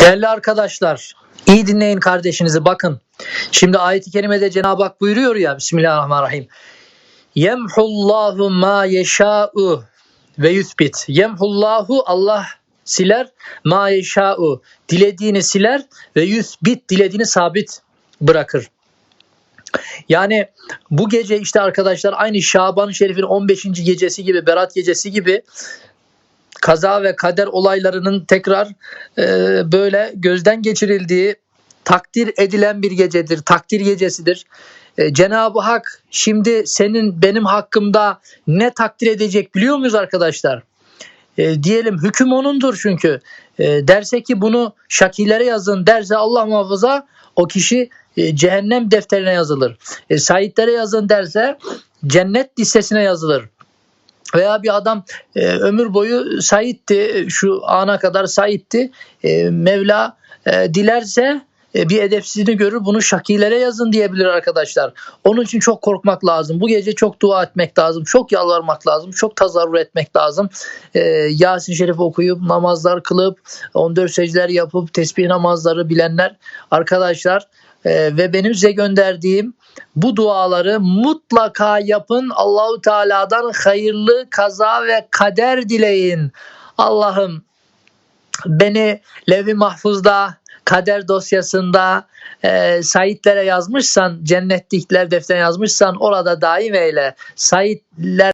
Değerli arkadaşlar, iyi dinleyin kardeşinizi bakın. Şimdi ayet-i kerimede Cenab-ı Hak buyuruyor ya Bismillahirrahmanirrahim. Yemhullahu ma yeşâ'u ve yuthbit. Yemhullahu Allah siler ma yeşâ'u dilediğini siler ve yuthbit dilediğini sabit bırakır. Yani bu gece işte arkadaşlar aynı Şaban-ı Şerif'in 15. gecesi gibi, Berat gecesi gibi kaza ve kader olaylarının tekrar e, böyle gözden geçirildiği takdir edilen bir gecedir. Takdir gecesidir. E, Cenab-ı Hak şimdi senin benim hakkımda ne takdir edecek biliyor muyuz arkadaşlar? E, diyelim hüküm onundur çünkü. E, derse ki bunu şakilere yazın derse Allah muhafaza o kişi e, cehennem defterine yazılır. E, Saitlere yazın derse cennet listesine yazılır veya bir adam e, ömür boyu saitti şu ana kadar saitti E, Mevla e, dilerse e, bir edepsizliğini görür bunu şakilere yazın diyebilir arkadaşlar. Onun için çok korkmak lazım. Bu gece çok dua etmek lazım. Çok yalvarmak lazım. Çok tazarru etmek lazım. E, Yasin Şerif okuyup namazlar kılıp 14 secdeler yapıp tesbih namazları bilenler arkadaşlar e, ve benim size gönderdiğim bu duaları mutlaka yapın. Allahu Teala'dan hayırlı kaza ve kader dileyin. Allah'ım beni Levi Mahfuz'da kader dosyasında e, Saidlere yazmışsan cennetlikler defterine yazmışsan orada daim eyle. Saidler